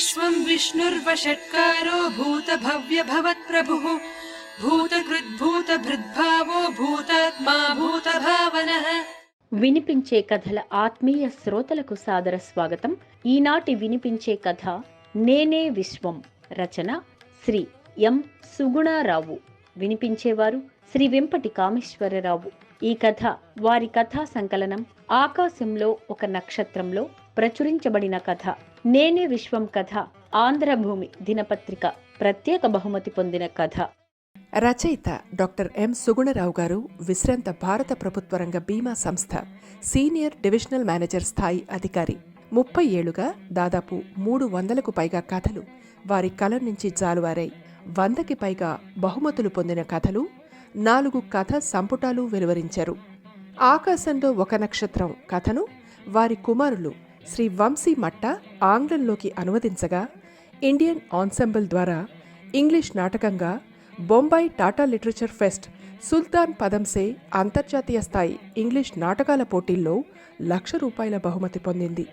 विश्वम् विष्णुर्वषट्कारो भूतभव्यभवत्प्रभुः भूतकृद्भूतभृद्भावो भूतात्मा भूतभावनः వినిపించే కథల ఆత్మీయ శ్రోతలకు సాదర స్వాగతం ఈనాటి వినిపించే కథ నేనే విశ్వం రచన శ్రీ ఎం సుగుణారావు వినిపించేవారు శ్రీ వెంపటి కామేశ్వరరావు ఈ కథ వారి కథా సంకలనం ఆకాశంలో ఒక నక్షత్రంలో ప్రచురించబడిన కథ. నేనే విశ్వం కథ ఆంధ్రభూమి దినపత్రిక ప్రత్యేక బహుమతి పొందిన కథ. రచయిత డాక్టర్ ఎం. సుగుణరావు గారు విశ్రాంత భారత ప్రభుత్వ రంగ బీమా సంస్థ సీనియర్ డివిజనల్ మేనేజర్ స్థాయి అధికారి. ముప్పై ఏళ్ళుగా దాదాపు మూడు వందలకు పైగా కథలు వారి కలం నుంచి జాలువారాయి. వందకి పైగా బహుమతులు పొందిన కథలు నాలుగు కథ సంపుటాలు వెలువరించారు. ఆకాశంలో ఒక నక్షత్రం కథను వారి కుమారులు శ్రీ వంశీ మట్ట ఆంగ్లంలోకి అనువదించగా ఇండియన్ ఆన్సెంబుల్ ద్వారా ఇంగ్లీష్ నాటకంగా బొంబాయి టాటా లిటరేచర్ ఫెస్ట్ సుల్తాన్ పదంసే అంతర్జాతీయ స్థాయి ఇంగ్లీష్ నాటకాల పోటీల్లో లక్ష రూపాయల బహుమతి పొందింది.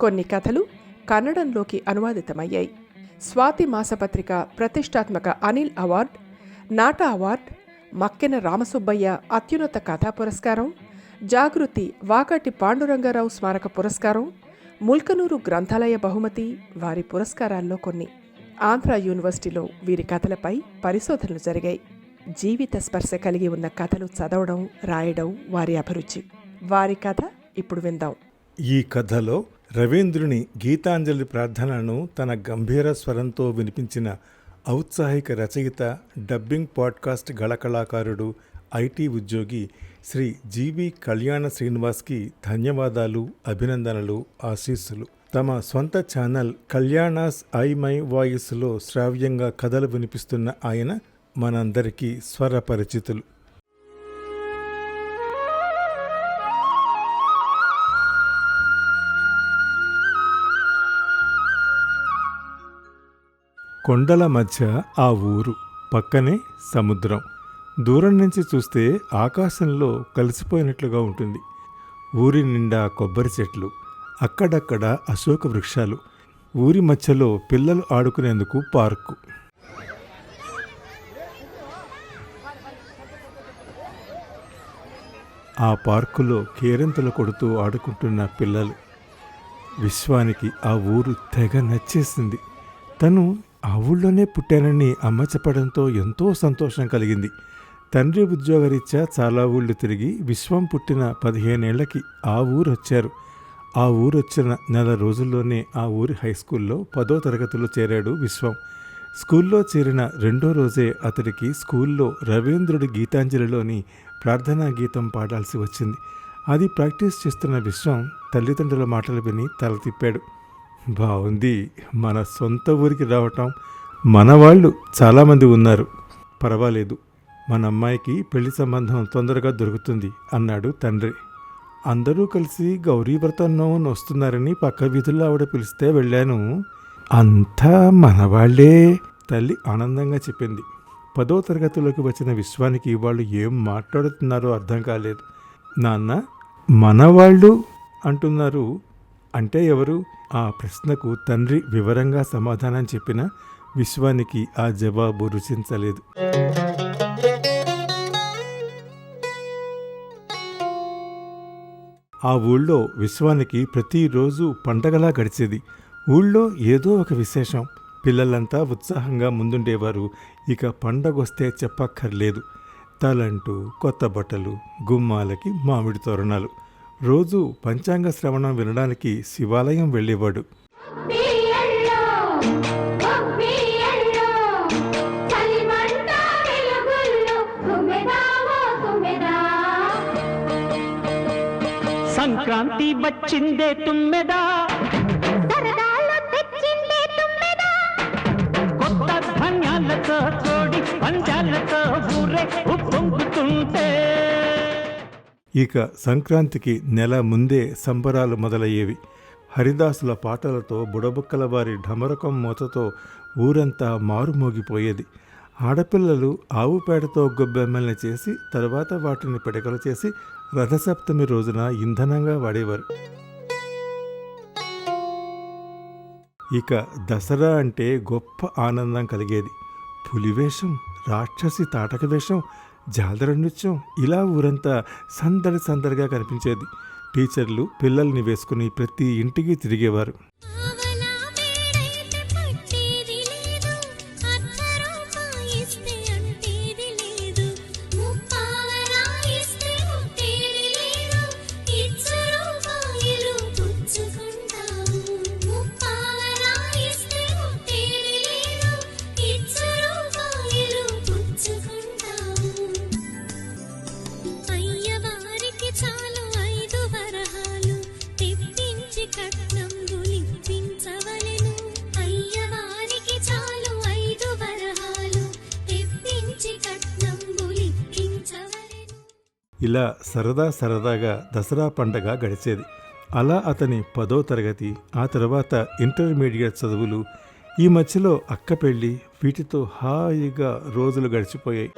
కొన్ని కథలు కన్నడంలోకి అనువాదితమయ్యాయి. స్వాతి మాసపత్రిక ప్రతిష్టాత్మక Anil award NATA award Makkena Ramasubbaiah అత్యున్నత కథా పురస్కారం జాగృతి వాకటి పాండురంగారావు స్మారక పురస్కారం ముల్కనూరు గ్రంథాలయ బహుమతి వారి పురస్కారాల్లో కొన్ని. ఆంధ్ర యూనివర్సిటీలో వీరి కథలపై పరిశోధనలు జరిగాయి. జీవిత స్పర్శ కలిగి ఉన్న కథలు చదవడం రాయడం వారి అభిరుచి. వారి కథ ఇప్పుడు విందాం. ఈ కథలో రవీంద్రుని గీతాంజలి ప్రార్థనను తన గంభీర స్వరంతో వినిపించిన ఔత్సాహిక రచయిత డబ్బింగ్ పాడ్కాస్ట్ గళకళాకారుడు ఐటీ ఉద్యోగి శ్రీ జీవి కళ్యాణ శ్రీనివాస్కి ధన్యవాదాలు అభినందనలు ఆశీస్సులు. తమ సొంత ఛానల్ కళ్యాణాస్ ఐ మై వాయిస్లో శ్రావ్యంగా కథలు వినిపిస్తున్న ఆయన మనందరికీ స్వరపరిచితులు. కొండల మధ్య ఆ ఊరు పక్కనే సముద్రం. దూరం నుంచి చూస్తే ఆకాశంలో కలిసిపోయినట్లుగా ఉంటుంది. ఊరి నిండా కొబ్బరి చెట్లు అక్కడక్కడ అశోక వృక్షాలు. ఊరి మధ్యలో పిల్లలు ఆడుకునేందుకు పార్కు. ఆ పార్కులో కేరింతలు కొడుతూ ఆడుకుంటున్న పిల్లలు. విశ్వానికి ఆ ఊరు తెగ నచ్చేసింది. తను ఆ ఊళ్ళోనే పుట్టానని అమ్మ చెప్పడంతో ఎంతో సంతోషం కలిగింది. తండ్రి ఉద్యోగరీత్యా చాలా ఊళ్ళు తిరిగి విశ్వం పుట్టిన పదిహేనేళ్ళకి ఆ ఊరు వచ్చారు ఆ ఊరు వచ్చిన నెల రోజుల్లోనే ఆ ఊరి హై స్కూల్లో పదో తరగతిలో చేరాడు విశ్వం. స్కూల్లో చేరిన రెండో రోజే అతడికి స్కూల్లో రవీంద్రుడి గీతాంజలిలోని ప్రార్థనా గీతం పాడాల్సి వచ్చింది. అది ప్రాక్టీస్ చేస్తున్న విశ్వం తల్లిదండ్రుల మాటలు విని తల తిప్పాడు. బాగుంది. మన సొంత ఊరికి రావటం మన వాళ్ళు చాలామంది ఉన్నారు. పర్వాలేదు మన అమ్మాయికి పెళ్ళి సంబంధం తొందరగా దొరుకుతుంది అన్నాడు తండ్రి. అందరూ కలిసి గౌరీ వ్రతంలో వస్తున్నారని పక్క వీధుల్లో ఆవిడ పిలిస్తే వెళ్ళాను. అంతా మనవాళ్ళే తల్లి ఆనందంగా చెప్పింది. పదో తరగతిలోకి వచ్చిన విశ్వానికి వాళ్ళు ఏం మాట్లాడుతున్నారో అర్థం కాలేదు. నాన్న మనవాళ్ళు అంటున్నారు. అంటే ఎవరు? ఆ ప్రశ్నకు తండ్రి వివరంగా సమాధానం చెప్పిన విశ్వానికి ఆ జవాబు రుచించలేదు. ఆ ఊళ్ళో విశ్వానికి ప్రతిరోజు పండగలా గడిచేది. ఊళ్ళో ఏదో ఒక విశేషం. పిల్లలంతా ఉత్సాహంగా ముందుండేవారు. ఇక పండగొస్తే చెప్పక్కర్లేదు. తలంటూ కొత్త బట్టలు గుమ్మాలకి మామిడి తోరణాలు. రోజు పంచాంగ శ్రవణం వినడానికి శివాలయం వెళ్ళేవాడు. సంక్రాంతి వచ్చిందే తుమ్మెదా. కొత్త ధాన్యాలతో తోడి పంచాలతో ఊరే ఉప్పొంగుతుంటే. ఇక సంక్రాంతికి నెల ముందే సంబరాలు మొదలయ్యేవి. హరిదాసుల పాటలతో బుడబుక్కల వారి ఢమరకం మూతతో ఊరంతా మారుమోగిపోయేది. ఆడపిల్లలు ఆవు పేడతో గొబ్బెమ్మల్ని చేసి తర్వాత వాటిని పిడకలు చేసి రథసప్తమి రోజున ఇంధనంగా వాడేవారు. ఇక దసరా అంటే గొప్ప ఆనందం కలిగేది. పులివేషం రాక్షసి తాటక వేషం జాలర నృత్యం ఇలా ఊరంతా సందడి సందడిగా కనిపించేది. టీచర్లు పిల్లల్ని వేసుకుని ప్రతి ఇంటికి తిరిగేవారు. ఇలా సరదా సరదాగా దసరా పండగ గడిచేది. అలా అతని పదో తరగతి ఆ తర్వాత ఇంటర్మీడియట్ చదువులు ఈ మధ్యలో అక్క పెళ్ళి వీటితో హాయిగా రోజులు గడిచిపోయాయి.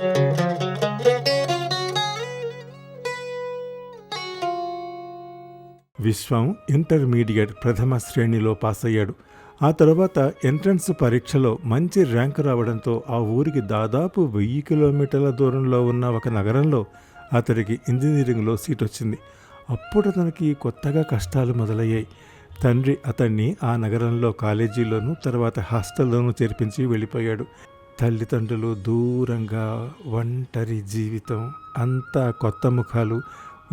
విశ్వం ఇంటర్మీడియట్ ప్రథమ శ్రేణిలో పాస్ అయ్యాడు ఆ తర్వాత ఎంట్రన్స్ పరీక్షలో మంచి ర్యాంకు రావడంతో ఆ ఊరికి దాదాపు వెయ్యి కిలోమీటర్ల దూరంలో ఉన్న ఒక నగరంలో అతడికి ఇంజనీరింగ్లో సీట్ వచ్చింది అప్పుడు అతనికి కొత్తగా కష్టాలు మొదలయ్యాయి. తండ్రి అతన్ని ఆ నగరంలో కాలేజీలోనూ తర్వాత హాస్టల్లోనూ చేర్పించి వెళ్ళిపోయాడు. తల్లిదండ్రులు దూరంగా ఒంటరి జీవితం అంతా కొత్త ముఖాలు.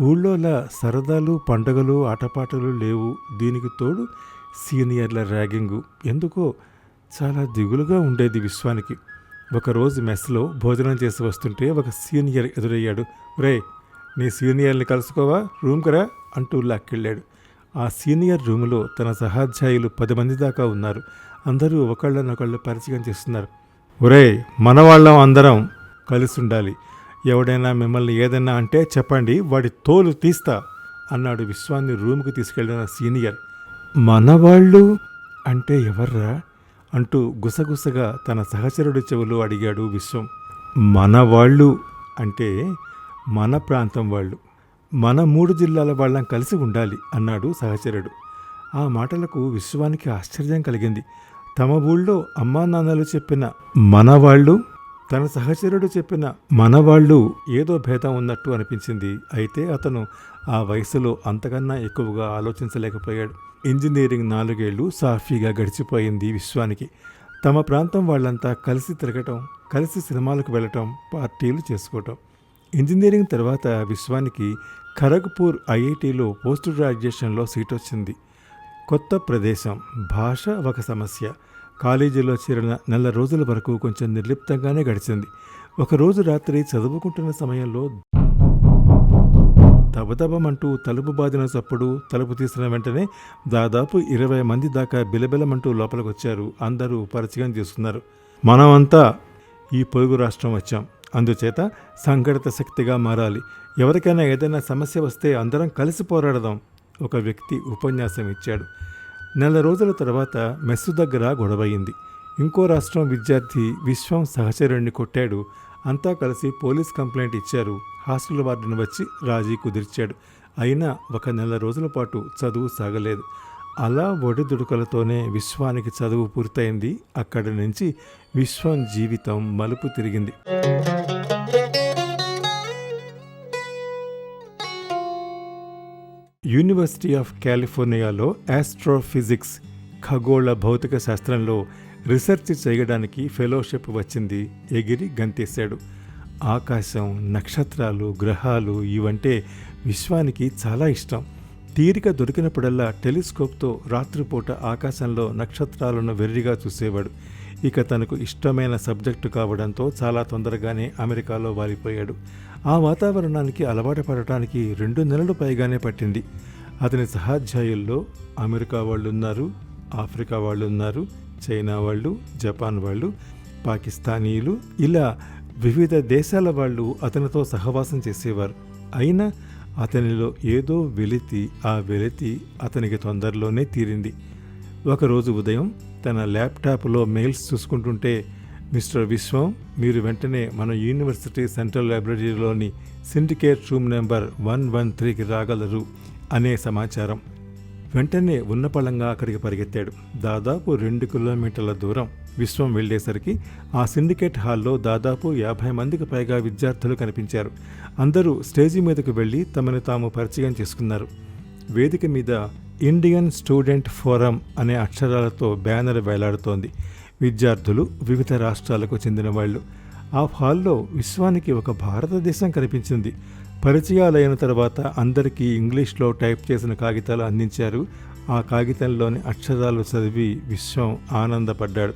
ఊళ్ళోలా సరదాలు పండగలు ఆటపాటలు లేవు. దీనికి తోడు సీనియర్ల ర్యాగింగు. ఎందుకో చాలా దిగులుగా ఉండేది విశ్వానికి. ఒకరోజు మెస్లో భోజనం చేసి వస్తుంటే ఒక సీనియర్ ఎదురయ్యాడు. రే నీ సీనియర్ని కలుసుకోవా? రూమ్కి రా అంటూ లాక్కెళ్ళాడు. ఆ సీనియర్ రూములో తన సహాధ్యాయులు పది మంది దాకా ఉన్నారు. అందరూ ఒకళ్ళనొకళ్ళు పరిచయం చేస్తున్నారు. ఒరే మనవాళ్ళం అందరం కలిసి ఉండాలి. ఎవడైనా మిమ్మల్ని ఏదైనా అంటే చెప్పండి వాడి తోలు తీస్తా అన్నాడు విశ్వాన్ని రూమ్కి తీసుకెళ్ళిన సీనియర్. మనవాళ్ళు అంటే ఎవర్రా? అంటూ గుసగుసగా తన సహచరుడి చెవులు అడిగాడు విశ్వం. మన వాళ్ళు అంటే మన ప్రాంతం వాళ్ళు. మన మూడు జిల్లాల వాళ్ళం కలిసి ఉండాలి అన్నాడు సహచరుడు. ఆ మాటలకు విశ్వానికి ఆశ్చర్యం కలిగింది. తమ ఊళ్ళో అమ్మా నాన్నలు చెప్పిన మనవాళ్ళు తన సహచరుడు చెప్పిన మనవాళ్ళు ఏదో భేదం ఉన్నట్టు అనిపించింది. అయితే అతను ఆ వయసులో అంతకన్నా ఎక్కువగా ఆలోచించలేకపోయాడు. ఇంజనీరింగ్ నాలుగేళ్ళు సాఫీగా గడిచిపోయింది విశ్వానికి. తమ ప్రాంతం వాళ్ళంతా కలిసి తిరగటం కలిసి సినిమాలకు వెళ్ళటం పార్టీలు చేసుకోవటం. ఇంజనీరింగ్ తర్వాత విశ్వానికి ఖరగ్పూర్ ఐఐటిలో పోస్ట్ గ్రాడ్యుయేషన్లో సీట్ వచ్చింది కొత్త ప్రదేశం భాష ఒక సమస్య. కాలేజీలో చేరిన నెల రోజుల వరకు కొంచెం నిర్లిప్తంగానే గడిచింది. ఒకరోజు రాత్రి చదువుకుంటున్న సమయంలో దబదబమంటూ తలుపు బాదిన చప్పుడు తలుపు తీసిన వెంటనే దాదాపు ఇరవై మంది దాకా బిలబిలమంటూ లోపలికి వచ్చారు అందరూ పరిచయం చేస్తున్నారు. మనమంతా ఈ పొరుగు రాష్ట్రం వచ్చాం. అందుచేత సంఘటిత శక్తిగా మారాలి. ఎవరికైనా ఏదైనా సమస్య వస్తే అందరం కలిసి పోరాడదాం ఒక వ్యక్తి ఉపన్యాసం ఇచ్చాడు. నెల రోజుల తర్వాత మెస్సు దగ్గర గొడవయింది. ఇంకో రాష్ట్రం విద్యార్థి విశ్వం సహచరుణ్ణి కొట్టాడు. అంతా కలిసి పోలీస్ కంప్లైంట్ ఇచ్చారు. హాస్టల్ వార్డును వచ్చి రాజీ కుదిర్చాడు. అయినా ఒక నెల రోజుల పాటు చదువు సాగలేదు. అలా ఒడిదుడుకలతోనే విశ్వానికి చదువు పూర్తయింది. అక్కడి నుంచి విశ్వం జీవితం మలుపు తిరిగింది. యూనివర్సిటీ ఆఫ్ కాలిఫోర్నియాలో ఆస్ట్రోఫిజిక్స్ ఖగోళ భౌతిక శాస్త్రంలో రీసెర్చ్ చేయడానికి ఫెలోషిప్ వచ్చింది. ఎగిరి గంతేశాడు. ఆకాశం నక్షత్రాలు గ్రహాలు ఇవంటే విశ్వానికి చాలా ఇష్టం. తీరిక దొరికినప్పుడల్లా టెలిస్కోప్తో రాత్రిపూట ఆకాశంలో నక్షత్రాలను వెర్రిగా చూసేవాడు. ఇక తనకు ఇష్టమైన సబ్జెక్టు కావడంతో చాలా తొందరగానే అమెరికాలో వాలిపోయాడు. ఆ వాతావరణానికి అలవాటు పడటానికి రెండు నెలలు పైగానే పట్టింది. అతని సహాధ్యాయుల్లో అమెరికా వాళ్ళు ఉన్నారు ఆఫ్రికా వాళ్ళు ఉన్నారు చైనా వాళ్ళు జపాన్ వాళ్ళు పాకిస్తానీయులు ఇలా వివిధ దేశాల వాళ్ళు అతనితో సహవాసం చేసేవారు. అయినా అతనిలో ఏదో వెలితి ఆ వెలితి అతనికి తొందరలోనే తీరింది. ఒకరోజు ఉదయం తన ల్యాప్టాప్లో మెయిల్స్ చూసుకుంటుంటే మిస్టర్ విశ్వం మీరు వెంటనే మన university central లైబ్రరీలోని syndicate room number one one త్రీకి రాగలరు అనే సమాచారం. వెంటనే ఉన్నపళంగా అక్కడికి పరిగెత్తాడు. దాదాపు రెండు కిలోమీటర్ల దూరం విశ్వం వెళ్ళేసరికి ఆ సిండికేట్ హాల్లో దాదాపు యాభై మందికి పైగా విద్యార్థులు కనిపించారు. అందరూ స్టేజి మీదకు వెళ్ళి తమను తాము పరిచయం చేసుకున్నారు. వేదిక మీద ఇండియన్ స్టూడెంట్ ఫోరం అనే అక్షరాలతో బ్యానర్ వేలాడుతోంది. విద్యార్థులు వివిధ రాష్ట్రాలకు చెందిన వాళ్ళు. ఆ హాల్లో విశ్వానికి ఒక భారతదేశం కనిపించింది. పరిచయాలైన తర్వాత అందరికీ ఇంగ్లీష్లో టైప్ చేసిన కాగితాలు అందించారు. ఆ కాగితంలోని అక్షరాలు చదివి విశ్వం ఆనందపడ్డాడు.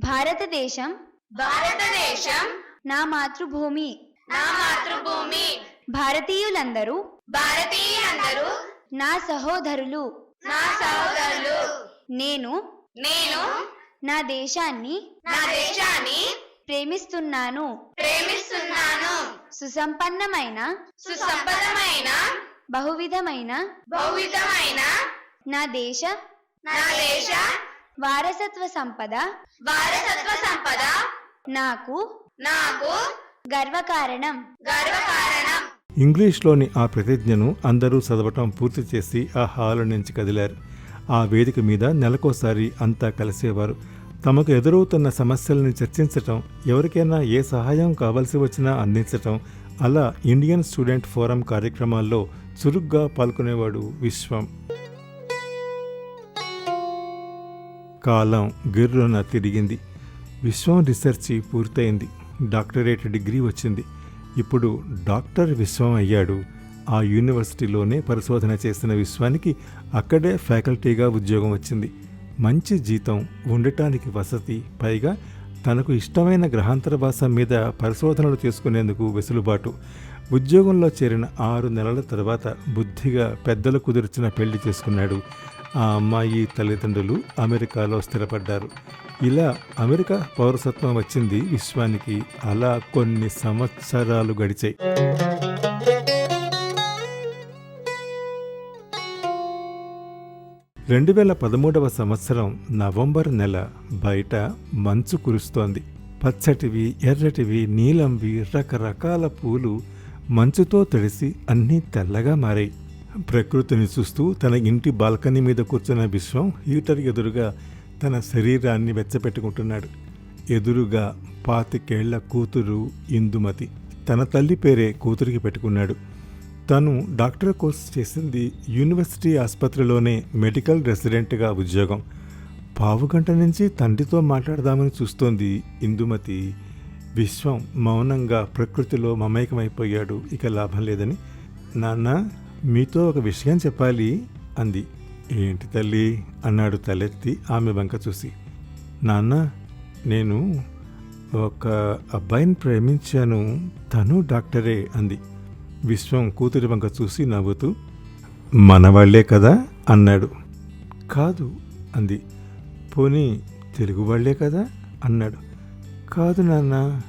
భారతదేశం భారతదేశం నా మాతృభూమి నా మాతృభూమి భారతీయులందరూ భారతీయులందరూ నా సహోదరులు. నా సహోదరులు. నేను నేను నా దేశాన్ని నా దేశాన్ని ప్రేమిస్తున్నాను. ప్రేమిస్తున్నాను. సుసంపన్నమైన సుసంపదమైన బహువిధమైన బహువిధమైన నా దేశ నా దేశ వారసత్వ సంపద వారసత్వ సంపద నాకు నాకు గర్వకారణం. గర్వకారణం. ఇంగ్లీష్లోని ఆ ప్రతిజ్ఞను అందరూ చదవటం పూర్తి చేసి ఆ హాలు నుంచి కదిలారు. ఆ వేదిక మీద నెలకోసారి అంతా కలిసేవారు. తమకు ఎదురవుతున్న సమస్యలను చర్చించటం ఎవరికైనా ఏ సహాయం కావలసి వచ్చినా అందించటం అలా ఇండియన్ స్టూడెంట్ ఫోరం కార్యక్రమాల్లో చురుగ్గా పాల్గొనేవాడు విశ్వం. కాలం గిర్రున తిరిగింది. విశ్వం రీసెర్చి పూర్తయింది. డాక్టరేట్ డిగ్రీ వచ్చింది. ఇప్పుడు డాక్టర్ విశ్వం అయ్యాడు. ఆ యూనివర్సిటీలోనే పరిశోధన చేసిన విశ్వానికి అక్కడే ఫ్యాకల్టీగా ఉద్యోగం వచ్చింది. మంచి జీతం ఉండటానికి వసతి పైగా తనకు ఇష్టమైన గ్రహాంతరవాసం మీద పరిశోధనలు చేసుకునేందుకు వెసులుబాటు. ఉద్యోగంలో చేరిన ఆరు నెలల తర్వాత బుద్ధిగా పెద్దలు కుదిర్చిన పెళ్ళి చేసుకున్నాడు. ఆ అమ్మాయి తల్లిదండ్రులు అమెరికాలో స్థిరపడ్డారు. ఇలా అమెరికా పౌరసత్వం వచ్చింది విశ్వానికి. అలా కొన్ని సంవత్సరాలు గడిచాయి. రెండు వేల పదమూడవ సంవత్సరం నవంబర్ నెల బయట మంచు కురుస్తోంది. పచ్చటివి ఎర్రటివి నీలంవి రకరకాల పూలు మంచుతో తడిసి అన్నీ తెల్లగా మారాయి. ప్రకృతిని చూస్తూ తన ఇంటి బాల్కనీ మీద కూర్చున్న విశ్వం హీటర్ ఎదురుగా తన శరీరాన్ని వెచ్చపెట్టుకుంటున్నాడు. ఎదురుగా పాతికేళ్ళ కూతురు ఇందుమతి. తన తల్లి పేరే కూతురికి పెట్టుకున్నాడు. తను డాక్టర్ కోర్స్ చేసింది యూనివర్సిటీ ఆసుపత్రిలోనే మెడికల్ రెసిడెంట్గా ఉద్యోగం. పావుగంట నుంచి తండ్రితో మాట్లాడదామని చూస్తోంది ఇందుమతి. విశ్వం మౌనంగా ప్రకృతిలో మమేకమైపోయాడు. ఇక లాభం లేదని. నాన్న మీతో ఒక విషయం చెప్పాలి అంది. ఏంటి తల్లి? అన్నాడు తలెత్తి ఆమె వంక చూసి. నాన్న నేను ఒక అబ్బాయిని ప్రేమించాను. తను డాక్టరే అంది. విశ్వం కూతురి వంక చూసి నవ్వుతూ మనవాళ్ళే కదా? అన్నాడు. కాదు అంది. పోనీ తెలుగు వాళ్ళే కదా? అన్నాడు. కాదు నాన్న.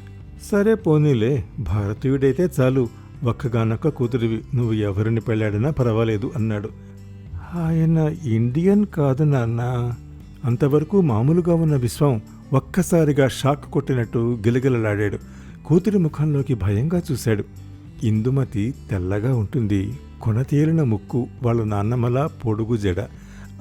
సరే పోనీలే. భారతీయుడైతే చాలు. ఒక్కగానొక్క కూతురివి. నువ్వు ఎవరిని పెళ్ళాడినా పర్వాలేదు అన్నాడు. ఆయన ఇండియన్ కాదు నాన్న. అంతవరకు మామూలుగా ఉన్న విశ్వం ఒక్కసారిగా షాక్ కొట్టినట్టు గిలగిలలాడాడు. కూతురి ముఖంలోకి భయంగా చూశాడు. ఇందుమతి తెల్లగా ఉంటుంది. కొనతేలిన ముక్కు వాళ్ళ నాన్నమల పొడుగు జడ.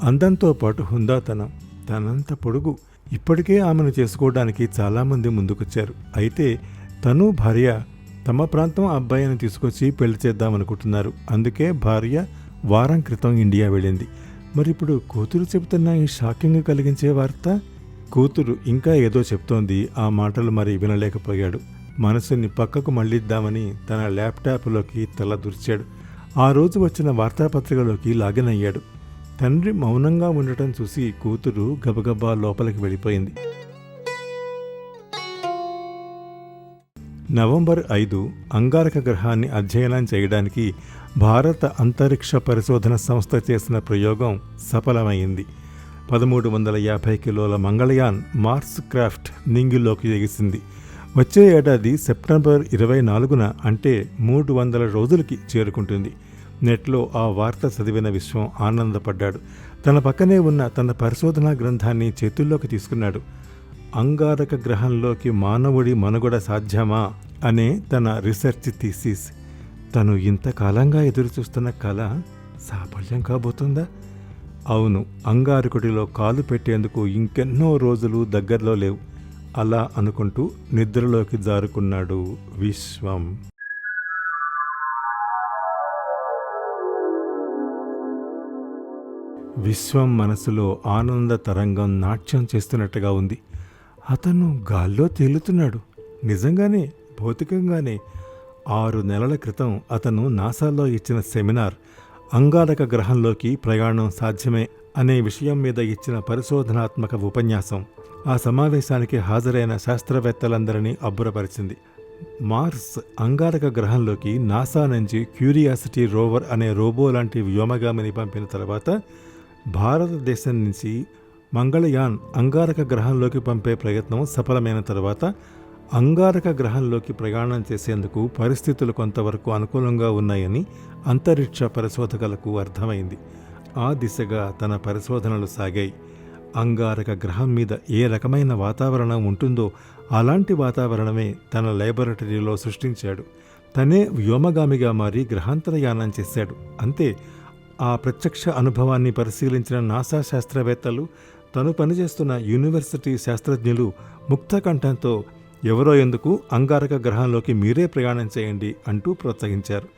అందంతో పాటు హుందాతనం. తనంత పొడుగు. ఇప్పటికే ఆమెను చేసుకోవడానికి చాలామంది ముందుకొచ్చారు. అయితే తను భార్య తమ ప్రాంతం అబ్బాయిని తీసుకొచ్చి పెళ్ళి చేద్దామనుకుంటున్నారు. అందుకే భార్య వారం క్రితం ఇండియా వెళ్ళింది. మరి ఇప్పుడు కూతురు చెబుతున్న ఈ షాకింగ్ కలిగించే వార్త? కూతురు ఇంకా ఏదో చెప్తోంది. ఆ మాటలు మరి వినలేకపోయాడు. మనసుని పక్కకు మళ్ళిద్దామని తన ల్యాప్టాప్లోకి తల దుర్చాడు. ఆ రోజు వచ్చిన వార్తాపత్రికలోకి లాగిన్ అయ్యాడు. తండ్రి మౌనంగా ఉండటం చూసి కూతురు గబగబా లోపలికి వెళ్ళిపోయింది. నవంబర్ ఐదు అంగారక గ్రహాన్ని అధ్యయనం చేయడానికి భారత అంతరిక్ష పరిశోధన సంస్థ చేసిన ప్రయోగం సఫలమైంది. పదమూడు వందల యాభై కిలోల మంగళయాన్ మార్స్ క్రాఫ్ట్ నింగిలోకి ఎగిసింది. వచ్చే ఏడాది సెప్టెంబర్ ఇరవై నాలుగున అంటే మూడు వందల రోజులకి చేరుకుంటుంది. నెట్లో ఆ వార్త చదివిన విశ్వం ఆనందపడ్డాడు. తన పక్కనే ఉన్న తన పరిశోధనా గ్రంథాన్ని చేతుల్లోకి తీసుకున్నాడు. అంగారక గ్రహంలోకి మానవుడి మనుగడ సాధ్యమా? అనే తన రీసెర్చ్ థీసిస్ తను ఇంతకాలంగా ఎదురుచూస్తున్న కళ సాఫల్యం కాబోతుందా? అవును అంగారకుడిలో కాలు పెట్టేందుకు ఇంకెన్నో రోజులు దగ్గరలో లేవు. అలా అనుకుంటూ నిద్రలోకి జారుకున్నాడు విశ్వం. విశ్వం మనసులో ఆనంద తరంగం నాట్యం చేస్తున్నట్టుగా ఉంది. అతను గాల్లో తేలుతున్నాడు. నిజంగానే భౌతికంగానే ఆరు నెలల క్రితం అతను నాసాలో ఇచ్చిన సెమినార్ అంగారక గ్రహంలోకి ప్రయాణం సాధ్యమే అనే విషయం మీద ఇచ్చిన పరిశోధనాత్మక ఉపన్యాసం ఆ సమావేశానికి హాజరైన శాస్త్రవేత్తలందరినీ అబ్బురపరిచింది. మార్స్ అంగారక గ్రహంలోకి నాసా నుంచి క్యూరియాసిటీ రోవర్ అనే రోబో లాంటి వ్యోమగామిని పంపిన తర్వాత భారతదేశం నుంచి మంగళయాన్ అంగారక గ్రహంలోకి పంపే ప్రయత్నం సఫలమైన తర్వాత అంగారక గ్రహంలోకి ప్రయాణం చేసేందుకు పరిస్థితులు కొంతవరకు అనుకూలంగా ఉన్నాయని అంతరిక్ష పరిశోధకులకు అర్థమైంది. ఆ దిశగా తన పరిశోధనలు సాగాయి. అంగారక గ్రహం మీద ఏ రకమైన వాతావరణం ఉంటుందో అలాంటి వాతావరణమే తన లైబొరేటరీలో సృష్టించాడు. తనే వ్యోమగామిగా మారి గ్రహాంతరయానం చేశాడు. అంతే ఆ ప్రత్యక్ష అనుభవాన్ని పరిశీలించిన నాసా శాస్త్రవేత్తలు తను పనిచేస్తున్న యూనివర్సిటీ శాస్త్రజ్ఞులు ముక్త కంఠంతో ఎవరో ఎందుకు అంగారక గ్రహంలోకి మీరే ప్రయాణం చేయండి అంటూ ప్రోత్సహించారు.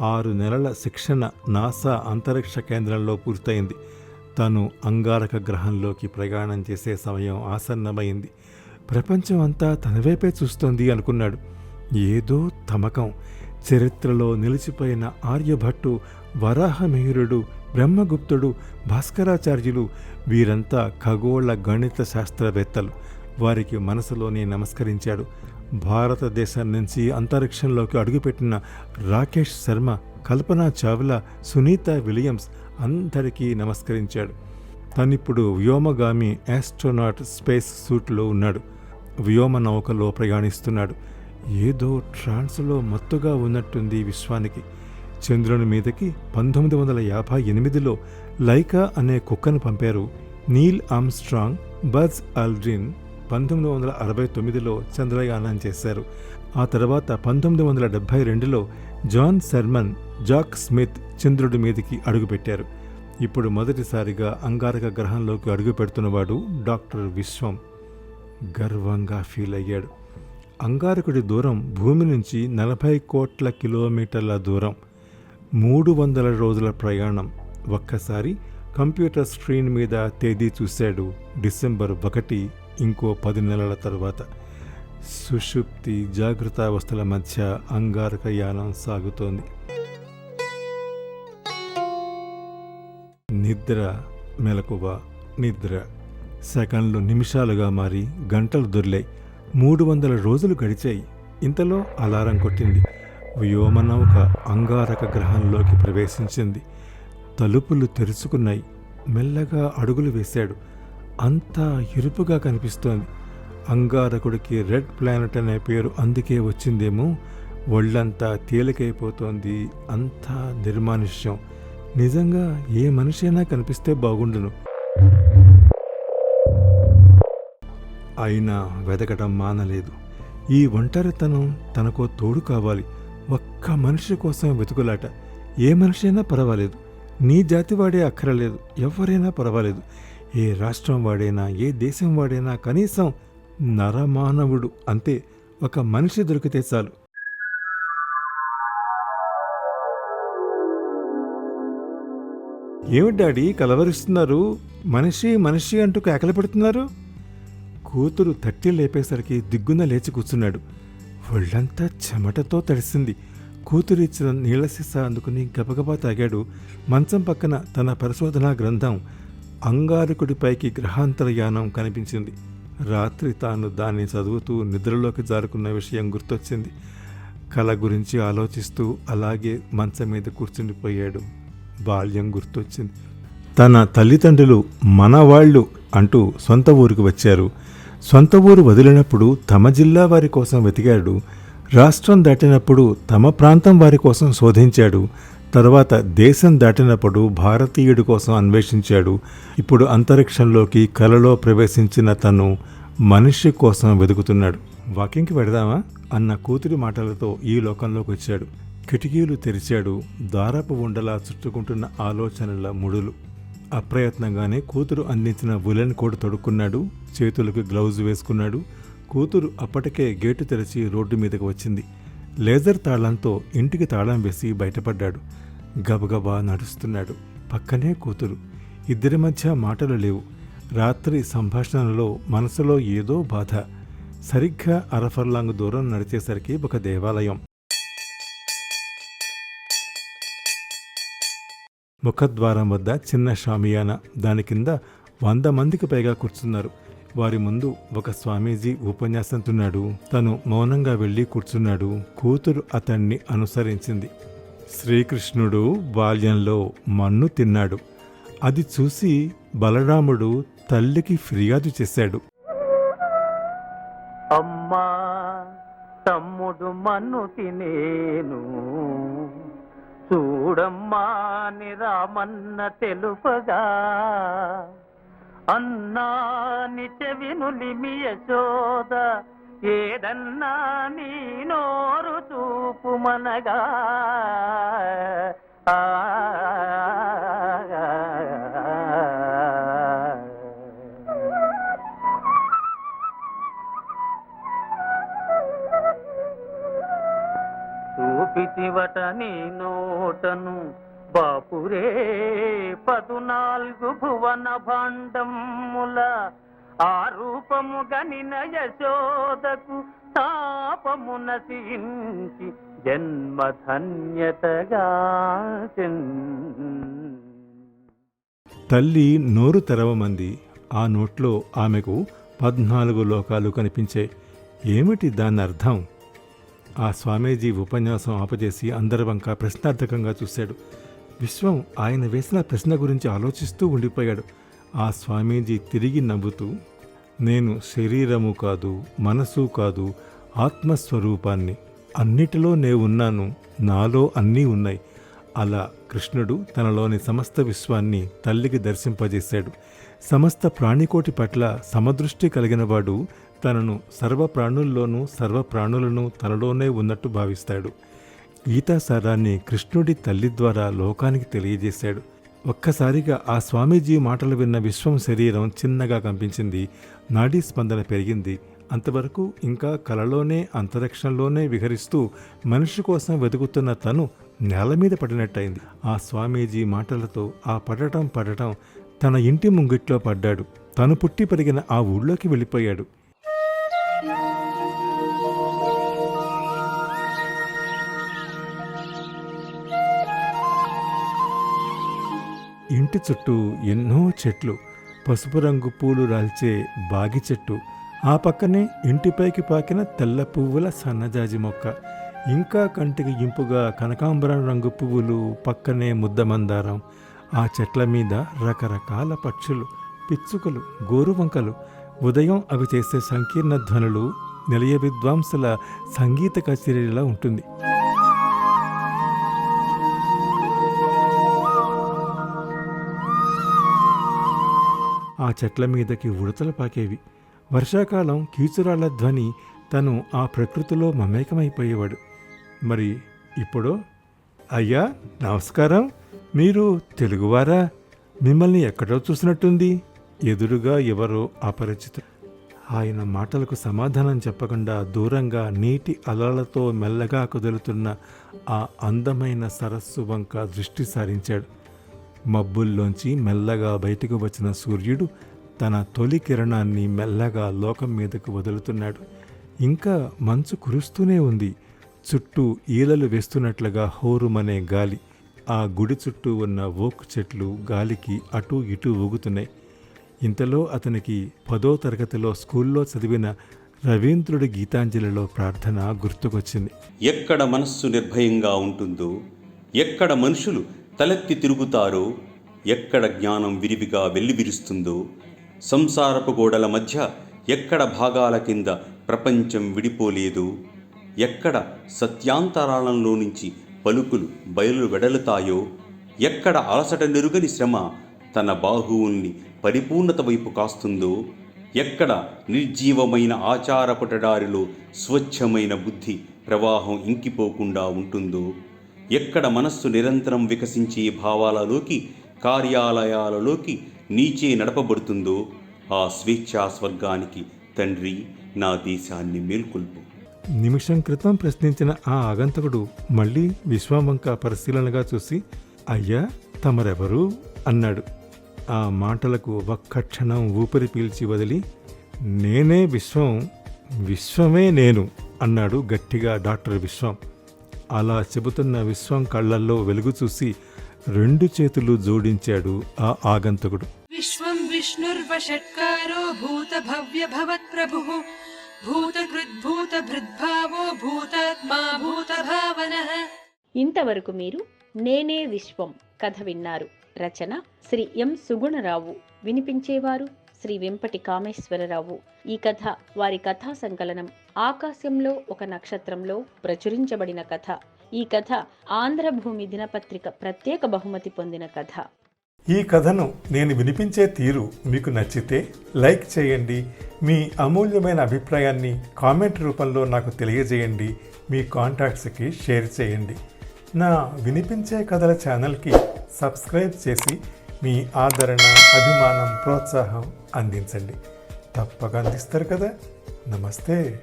ఆరు నెలల శిక్షణ నాసా అంతరిక్ష కేంద్రంలో పూర్తయింది. తను అంగారక గ్రహంలోకి ప్రయాణం చేసే సమయం ఆసన్నమైంది. ప్రపంచం అంతా తన వైపే చూస్తోంది అనుకున్నాడు. ఏదో తమకం. చరిత్రలో నిలిచిపోయిన ఆర్యభట్టు వరాహమిహిరుడు బ్రహ్మగుప్తుడు భాస్కరాచార్యులు వీరంతా ఖగోళ గణిత శాస్త్రవేత్తలు. వారికి మనసులోనే నమస్కరించాడు. భారతదేశం నుంచి అంతరిక్షంలోకి అడుగుపెట్టిన రాకేష్ శర్మ కల్పనా చావ్లా సునీత విలియమ్స్ అందరికీ నమస్కరించాడు. తనిప్పుడు వ్యోమగామి యాస్ట్రోనాట్ స్పేస్ సూట్లో ఉన్నాడు. వ్యోమ నౌకలో ప్రయాణిస్తున్నాడు. ఏదో ట్రాన్స్లో మత్తుగా ఉన్నట్టుంది విశ్వానికి. చంద్రుని మీదకి పంతొమ్మిది వందల యాభై ఎనిమిదిలో లైకా అనే కుక్కను పంపారు నీల్ ఆమ్స్ట్రాంగ్ బజ్ అల్డ్రిన్ పంతొమ్మిది వందల అరవై తొమ్మిదిలో చంద్రయానం చేశారు. ఆ తర్వాత పంతొమ్మిది వందల డెబ్భై రెండులో జాన్ శర్మన్ జాక్ స్మిత్ చంద్రుడి మీదకి అడుగుపెట్టారు. ఇప్పుడు మొదటిసారిగా అంగారక గ్రహంలోకి అడుగు పెడుతున్నవాడు డాక్టర్ విశ్వం. గర్వంగా ఫీల్ అయ్యాడు. అంగారకుడి దూరం భూమి నుంచి నలభై కోట్ల కిలోమీటర్ల దూరం మూడు వందల రోజుల ప్రయాణం. ఒక్కసారి కంప్యూటర్ స్క్రీన్ మీద తేదీ చూశాడు డిసెంబర్ ఒకటి ఇంకో పది నెలల తరువాత సుషుప్తి జాగృతావస్థల మధ్య అంగారక యానం సాగుతోంది. నిద్ర మెలకువ నిద్ర. సెకండ్లు నిమిషాలుగా మారి గంటలు దొర్లాయి. మూడు వందల రోజులు గడిచాయి. ఇంతలో అలారం కొట్టింది. వ్యోమనౌక అంగారక గ్రహంలోకి ప్రవేశించింది. తలుపులు తెరుచుకున్నాయి. మెల్లగా అడుగులు వేశాడు. అంతా ఎరుపుగా కనిపిస్తోంది. అంగారకుడికి రెడ్ ప్లానెట్ అనే పేరు అందుకే వచ్చిందేమో. ఒళ్ళంతా తేలికైపోతోంది. అంతా నిర్మానుష్యం. నిజంగా ఏ మనిషైనా కనిపిస్తే బాగుండును. అయినా వెదకటం మానలేదు. ఈ ఒంటరితనం తనకో తోడు కావాలి. ఒక్క మనిషి కోసం వెతుకులాట. ఏ మనిషైనా పర్వాలేదు. నీ జాతివాడే అక్కరలేదు. ఎవరైనా పర్వాలేదు. ఏ రాష్ట్రం వాడైనా ఏ దేశం వాడైనా కనీసం నరమానవుడు అంతే ఒక మనిషి దొరికితే చాలు. ఏమిటి డాడీ కలవరిస్తున్నారు? మనిషి మనిషి అంటూ కేకలు పెడుతున్నారు? కూతురు తట్టి లేపేసరికి దిగ్గున లేచి కూర్చున్నాడు. ఒళ్ళంతా చెమటతో తడిసింది. కూతురు ఇచ్చిన నీళ్ళ సీసా అందుకుని గబగబా తాగాడు. మంచం పక్కన తన పరిశోధనా గ్రంథం అంగారకుడిపైకి గ్రహాంతర యానం కనిపించింది. రాత్రి తాను దాన్ని చదువుతూ నిద్రలోకి జారుకున్న విషయం గుర్తొచ్చింది. కళ గురించి ఆలోచిస్తూ అలాగే మంచం మీద కూర్చుండిపోయాడు. బాల్యం గుర్తొచ్చింది. తన తల్లిదండ్రులు మనవాళ్ళు అంటూ సొంత ఊరికి వచ్చారు. సొంత ఊరు వదిలినప్పుడు తమ జిల్లా వారి కోసం వెతికాడు. రాష్ట్రం దాటినప్పుడు తమ ప్రాంతం వారి కోసం శోధించాడు. తర్వాత దేశం దాటినప్పుడు భారతీయుడి కోసం అన్వేషించాడు. ఇప్పుడు అంతరిక్షంలోకి కలలో ప్రవేశించిన తను మనిషి కోసం వెతుకుతున్నాడు. వాకింగ్కి పెడదామా అన్న కూతురి మాటలతో ఈ లోకంలోకి వచ్చాడు. కిటికీలు తెరిచాడు. దారపు ఉండలా చుట్టుకుంటున్న ఆలోచనల ముడులు. అప్రయత్నంగానే కూతురు అందించిన ఉలెన్ కోట్ తొడుక్కున్నాడు. చేతులకు గ్లౌజ్ వేసుకున్నాడు. కూతురు అప్పటికే గేటు తెరిచి రోడ్డు మీదకి వచ్చింది. లేజర్ తాళంతో ఇంటికి తాళం వేసి బయటపడ్డాడు. గబగబా నడుస్తున్నాడు. పక్కనే కూతురు. ఇద్దరి మధ్య మాటలు లేవు. రాత్రి సంభాషణలో మనసులో ఏదో బాధ. సరిగ్గా అరఫర్లాంగ్ దూరం నడిచేసరికి ఒక దేవాలయం. ముఖద్వారం వద్ద చిన్న షామియానా దాని కింద వంద మందికి పైగా కూర్చున్నారు. వారి ముందు ఒక స్వామీజీ ఉపన్యాసంతున్నాడు. తను మౌనంగా వెళ్ళి కూర్చున్నాడు. కూతురు అతన్ని అనుసరించింది. శ్రీకృష్ణుడు బాల్యంలో మన్ను తిన్నాడు. అది చూసి బలరాముడు తల్లికి ఫిర్యాదు చేశాడు. అమ్మా తమ్ముడు మన్ను తినేను. చూడమ్మా అని రామన్న తెలుపగా అన్నా నిచెవినులిమి యశోద ఏదన్నా నీ నోరు చూపు మనగా. చూపితివట నీ నోటను బాపురే పదునాలుగు భువన భాండముల ఆ రూపము గనిన యశోదకు తాపమున నశించి జన్మ ధన్యతగా తల్లి నోరు తెరవమంది. ఆ నోట్లో ఆమెకు పద్నాలుగు లోకాలు కనిపించాయి ఏమిటి దాని అర్థం? ఆ స్వామీజీ ఉపన్యాసం ఆపజేసి అందరి వంక ప్రశ్నార్థకంగా చూశాడు. విశ్వం ఆయన వేసిన ప్రశ్న గురించి ఆలోచిస్తూ ఉండిపోయాడు. ఆ స్వామీజీ తిరిగి నవ్వుతూ నేను శరీరము కాదు మనసు కాదు ఆత్మస్వరూపాన్ని. అన్నిటిలో నే ఉన్నాను నాలో అన్నీ ఉన్నాయి. అలా కృష్ణుడు తనలోని సమస్త విశ్వాన్ని తల్లికి దర్శింపజేశాడు. సమస్త ప్రాణికోటి పట్ల సమదృష్టి కలిగినవాడు తనను సర్వ ప్రాణుల్లోనూ సర్వ ప్రాణులను తనలోనే ఉన్నట్టు భావిస్తాడు. గీతాసారాన్ని కృష్ణుడి తల్లి ద్వారా లోకానికి తెలియజేశాడు. ఒక్కసారిగా ఆ స్వామీజీ మాటలు విన్న విశ్వం శరీరం చిన్నగా కంపించింది. నాడీ స్పందన పెరిగింది. అంతవరకు ఇంకా కలలోనే అంతరిక్షంలోనే విహరిస్తూ మనిషి కోసం వెతుకుతున్న తను నేల మీద పడినట్టయింది. ఆ స్వామీజీ మాటలతో ఆ పడటం పడటం తన ఇంటి ముంగిట్లో పడ్డాడు. తను పుట్టి పెరిగిన ఆ ఊళ్ళోకి వెళ్ళిపోయాడు. ఇంటి చుట్టూ ఎన్నో చెట్లు పసుపు రంగు పూలు రాల్చే బాగి చెట్టు ఆ పక్కనే ఇంటిపైకి పాకిన తెల్ల పువ్వుల సన్నజాజి మొక్క ఇంకా కంటికి ఇంపుగా కనకాంబరం రంగు పువ్వులు పక్కనే ముద్దమందారం ఆ చెట్ల మీద రకరకాల పక్షులు పిచ్చుకలు గోరువంకలు ఉదయం అవి చేసే సంకీర్ణ ధ్వనులు నిలయ విద్వాంసుల సంగీత కచేరీలా ఉంటుంది. ఆ చెట్ల మీదకి ఉడతలు పాకేవి. వర్షాకాలం కీచురాళ్ళ ధ్వని తను ఆ ప్రకృతిలో మమేకమైపోయేవాడు. మరి ఇప్పుడు? అయ్యా నమస్కారం. మీరు తెలుగువారా? మిమ్మల్ని ఎక్కడో చూసినట్టుంది. ఎదురుగా ఎవరో అపరిచితుడు ఆయన మాటలకు సమాధానం చెప్పకుండా దూరంగా నీటి అలలతో మెల్లగా కదులుతున్న ఆ అందమైన సరస్సు వంక దృష్టి సారించాడు. మబ్బుల్లోంచి మెల్లగా బయటకు వచ్చిన సూర్యుడు తన తొలి కిరణాన్ని మెల్లగా లోకం మీదకు వదులుతున్నాడు. ఇంకా మంచు కురుస్తూనే ఉంది. చుట్టూ ఈలలు వేస్తున్నట్లుగా హోరుమనే గాలి. ఆ గుడి చుట్టూ ఉన్న ఓక్ చెట్లు గాలికి అటూ ఇటూ ఊగుతున్నాయి. ఇంతలో అతనికి పదో తరగతిలో స్కూల్లో చదివిన రవీంద్రుడి గీతాంజలిలో ప్రార్థన గుర్తుకొచ్చింది. ఎక్కడ మనస్సు నిర్భయంగా ఉంటుందో ఎక్కడ మనుషులు తలెత్తి తిరుగుతారో ఎక్కడ జ్ఞానం విరివిగా వెల్లివిరుస్తుందో సంసారపు గోడల మధ్య ఎక్కడ భాగాల కింద ప్రపంచం విడిపోలేదు ఎక్కడ సత్యాంతరాళంలో నుంచి పలుకులు బయలు వెడలుతాయో ఎక్కడ అలసట నెరుగని శ్రమ తన బాహువుల్ని పరిపూర్ణత వైపు కాస్తుందో ఎక్కడ నిర్జీవమైన ఆచారపుటడారిలో స్వచ్ఛమైన బుద్ధి ప్రవాహం ఇంకిపోకుండా ఉంటుందో ఎక్కడ మనస్సు నిరంతరం వికసించే భావాలలోకి కార్యాలయాలలోకి నీచే నడపబడుతుందో ఆ స్వేచ్ఛా స్వర్గానికి తండ్రి నా దేశాన్ని మేల్కొల్పు. నిమిషం క్రితం ప్రశ్నించిన ఆ ఆగంతకుడు మళ్ళీ విశ్వామంక పరిశీలనగా చూసి అయ్యా తమరెవరు? అన్నాడు. ఆ మాటలకు ఒక్క క్షణం ఊపిరి పీల్చి వదిలి నేనే విశ్వం విశ్వమే నేను అన్నాడు గట్టిగా డాక్టర్ విశ్వం. అలా చెబుతున్న విశ్వం కళ్ళల్లో వెలుగు చూసి రెండు చేతులు జోడించాడు ఆ ఆగంతకుడు. విశ్వం విష్ణుర్వషట్కారో భూత భవ్య భవత్ ప్రభు భృద్భావో భూతాత్మా భూత భావన ఇంతవరకు మీరు నేనే విశ్వం కథ విన్నారు. రచన శ్రీ ఎం సుగుణరావు. వినిపించేవారు శ్రీ వెంపటి కామేశ్వరరావు. ఈ కథ వారి కథా సంకలనం ఆకాశంలో ఒక నక్షత్రంలో ప్రచురించబడిన కథ. ఈ కథ ఆంధ్రభూమి దినపత్రిక ప్రత్యేక బహుమతి పొందిన కథ. ఈ కథను నేను వినిపించే తీరు మీకు నచ్చితే లైక్ చేయండి. మీ అమూల్యమైన అభిప్రాయాన్ని కామెంట్ రూపంలో నాకు తెలియజేయండి. మీ కాంటాక్ట్స్కి షేర్ చేయండి. నా వినిపించే కథల ఛానల్కి సబ్స్క్రైబ్ చేసి మీ ఆదరణ అభిమానం ప్రోత్సాహం అందించండి. తప్పక అందిస్తారు కదా. నమస్తే.